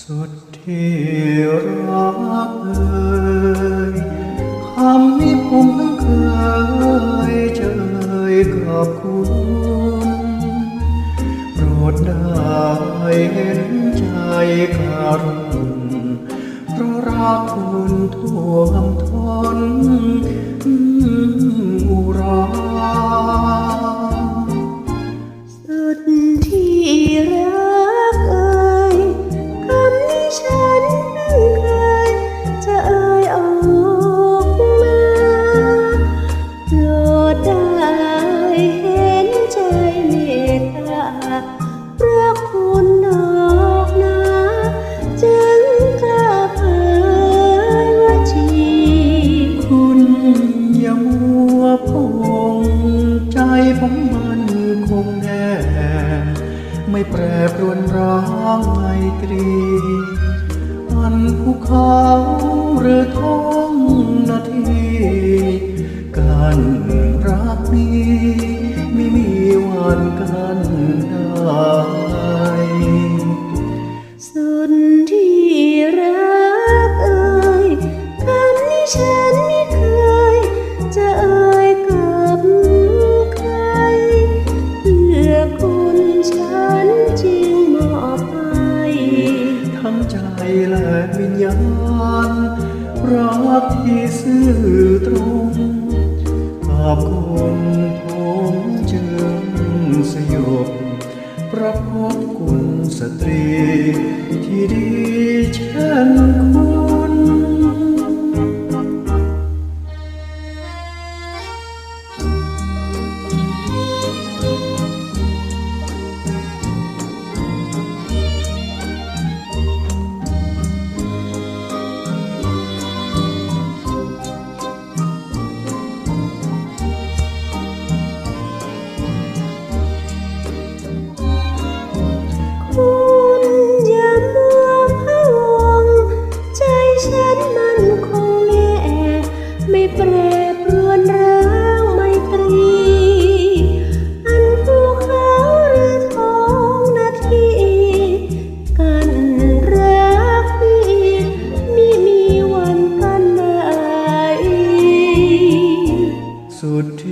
สุดที่รักเอ่ยคำนี้ผมเพิ่งเคยเจอกับคุณโปรดได้เห็นใจการุณเพราะรักคุณท่วมท้นอุราสุดที่รัก ไม่แปรปรวนร้างไมตรีอันภูเขาหรือท้องนาทีการ ใจและวิญญาณ รักที่ซื่อตรงขอบคุณผมจึงสยบประพบคุณสตรีที่ดีเช่นคุณ สุด